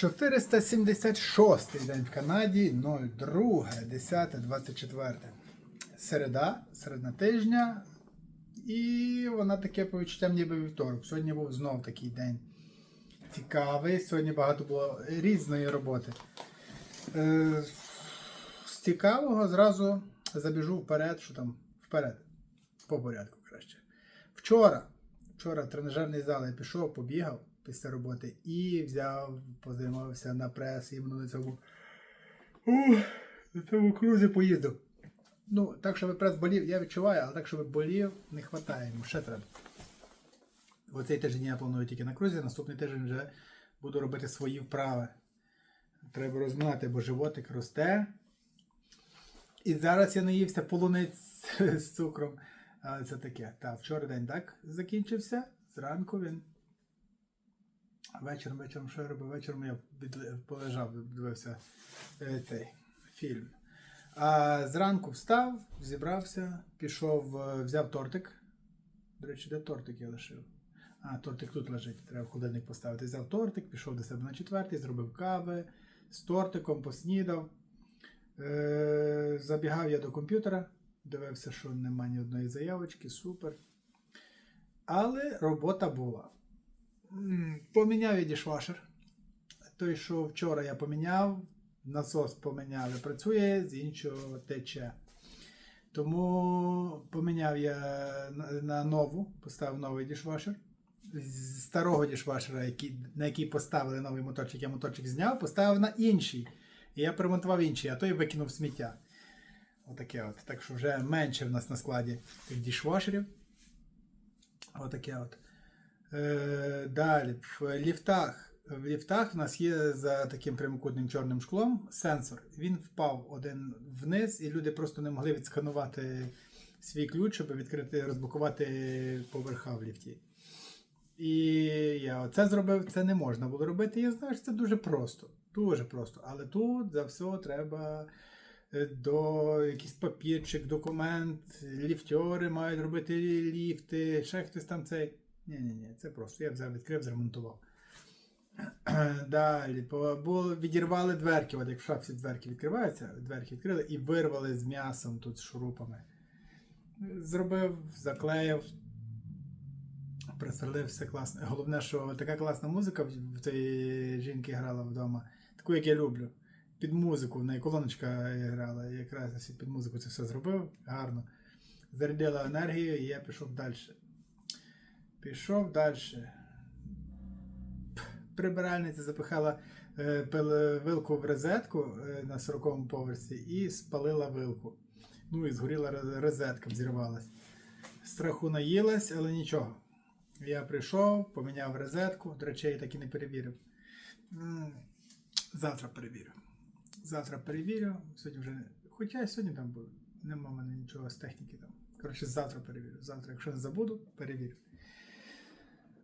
476 день в Канаді, 02, 10, 24. Середа, середина тижня. І вона таке по відчуттям ніби вівторок. Сьогодні був знов такий день цікавий. Сьогодні багато було різної роботи. Е, з цікавого зразу забіжу вперед, що там вперед. По порядку краще. Вчора, вчора в тренажерний зал я пішов, побігав після роботи і взяв, позаймався на прес, іменно на цьому, на цьому крузі поїздив. Ну, так, щоб прес болів, я відчуваю, але так, щоб болів, не вистачає йому, ще треба. Оцей тиждень я планую тільки на крузі, наступний тиждень вже буду робити свої вправи. Треба розминати, бо животик росте. І зараз я наївся полуниць з цукром. Але це таке. Та, вчора день так закінчився. Зранку він. Вечором, вечором, що я робив? Вечором я полежав, дивився е, цей фільм. А зранку встав, зібрався, пішов, е, взяв тортик. До речі, де тортик я лишив? А, тортик тут лежить, треба в холодильник поставити. Взяв тортик, пішов до себе на четвертий, зробив кави з тортиком, поснідав. Е, забігав я до комп'ютера, дивився, що нема ні одної заявочки, супер. Але робота була. Поміняв я дішвашер. Той, що вчора я поміняв, насос поміняв і працює, з іншого тече. Тому поміняв я на, нову, поставив новий дішвашер. З старого дішвашера, на який поставили новий моторчик, я моторчик зняв, поставив на інший. І я перемонтував інший, а той викинув сміття. Отаке от. Так що вже менше в нас на складі тих дішвашерів. Отаке от. Е, далі, в ліфтах. В ліфтах в нас є за таким прямокутним чорним шклом сенсор. Він впав один вниз, і люди просто не могли відсканувати свій ключ, щоб відкрити, розблокувати поверха в ліфті. І я це зробив, це не можна було робити. Я знаю, що це дуже просто. Дуже просто. Але тут за все треба е, до якийсь папірчик, документ, ліфтьори мають робити ліфти, ще хтось там цей. Ні-ні, ні, це просто. Я взяв, відкрив, зремонтував. Далі, відірвали дверки, от як в шафі дверки відкриваються, дверки відкрили і вирвали з м'ясом тут з шурупами. Зробив, заклеїв, присверлив все класно. Головне, що така класна музика в тієї жінки грала вдома, таку, як я люблю. Під музику, в неї колоночка грала, якраз під музику це все зробив гарно. Зарядила енергію, і я пішов далі. Пішов далі. Прибиральниця запихала е, пил- вилку в розетку е, на 40-му поверсі і спалила вилку. Ну і згоріла розетка, взірвалась. Страху наїлась, але нічого. Я прийшов, поміняв розетку, до речі, я так і не перевірив. Завтра перевірю. Завтра перевірю. Сьогодні вже не. Хоча і сьогодні там було. Нема в мене нічого з техніки там. Коротше, завтра перевірю. Завтра, якщо не забуду, перевірю.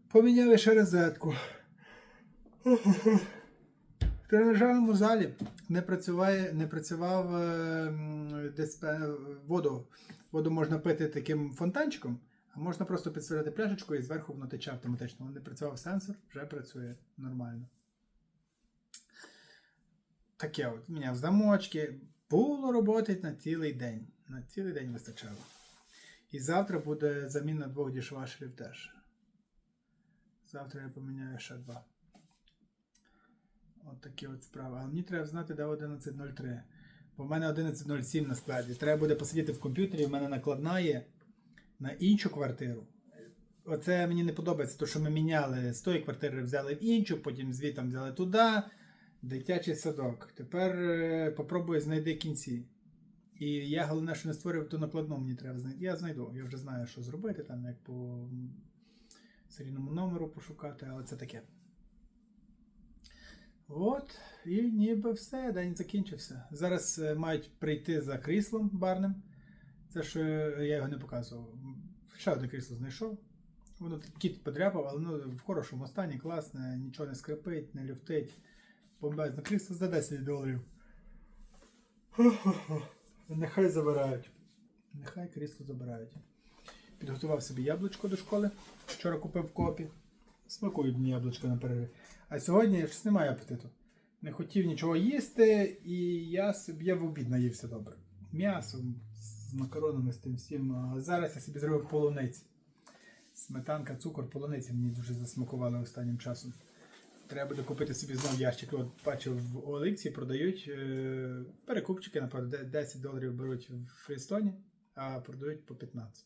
Поміняли ще розетку. В тренажерному залі не, працюває, не працював е, воду. Воду можна пити таким фонтанчиком, а можна просто підсвірити пляшечку і зверху воно автоматично. Не працював сенсор, вже працює нормально. Таке от. Міняв замочки. Було роботи на цілий день. На цілий день вистачало. І завтра буде заміна двох дішвашерів теж. Завтра я поміняю ще два. От такі от справи. Але мені треба знати, де 11.03. Бо в мене 11.07 на складі. Треба буде посидіти в комп'ютері, в мене накладна є на іншу квартиру. Оце мені не подобається, то що ми міняли з тої квартири, взяли в іншу, потім звітом взяли туди. Дитячий садок. Тепер е, попробую знайти кінці. І я головне, що не створив ту накладну, мені треба знайти. Я знайду. Я вже знаю, що зробити, там як по серійному номеру пошукати, але це таке. От, і ніби все, день закінчився. Зараз е, мають прийти за кріслом барним. Це що я його не показував. Ще одне крісло знайшов. Воно кіт подряпав, але ну, в хорошому стані, класне, нічого не скрипить, не люфтить. Бомбезне крісло за 10 доларів. Нехай забирають. Нехай крісло забирають. Підготував собі яблучко до школи. Вчора купив копі. Смакують мені яблучко на перерві. А сьогодні я щось немає апетиту. не хотів нічого їсти, і я собі я в обід наївся добре. М'ясом, з макаронами, з тим всім. А зараз я собі зробив полуниці. Сметанка, цукор, полуниці мені дуже засмакували останнім часом. Треба буде купити собі знов ящик. От бачив в Олексі продають е, перекупчики, наприклад, 10 доларів беруть в Фрістоні, а продають по 15.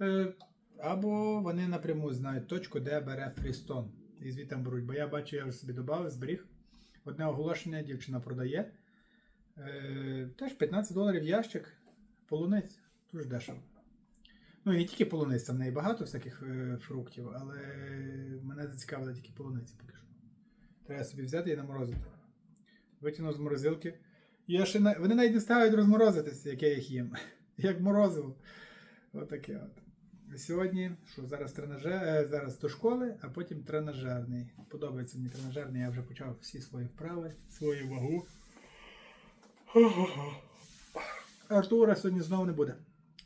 Е, або вони напряму знають точку, де бере Фрістон. І звідти беруть. Бо я бачу, я вже собі додав, зберіг. Одне оголошення дівчина продає. Е, теж 15 доларів ящик полуниць. Дуже дешево. Ну і не тільки полуниць, там в неї багато всяких е, фруктів, але мене зацікавили тільки полуниці поки що. Треба собі взяти і наморозити. Витягнув з морозилки. Я ще на... Вони навіть не ставлять розморозитися, як я їх їм. Як морозиво. Отаке от. Сьогодні, що зараз тренажер, е, зараз до школи, а потім тренажерний. Подобається мені тренажерний, я вже почав всі свої вправи, свою вагу. Артура сьогодні знову не буде.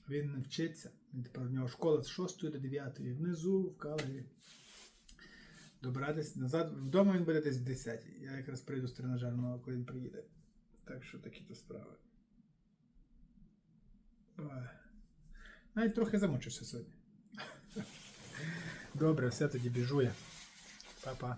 Він не вчиться. Він тепер в нього школа з 6 до 9, внизу в Калгарі. Добиратись назад. Вдома він буде десь в 10. Я якраз прийду з тренажерного, коли він приїде. Так що такі то справи. Ой. Навіть трохи замучився сьогодні. Добре, все тоді біжу я. Па-па.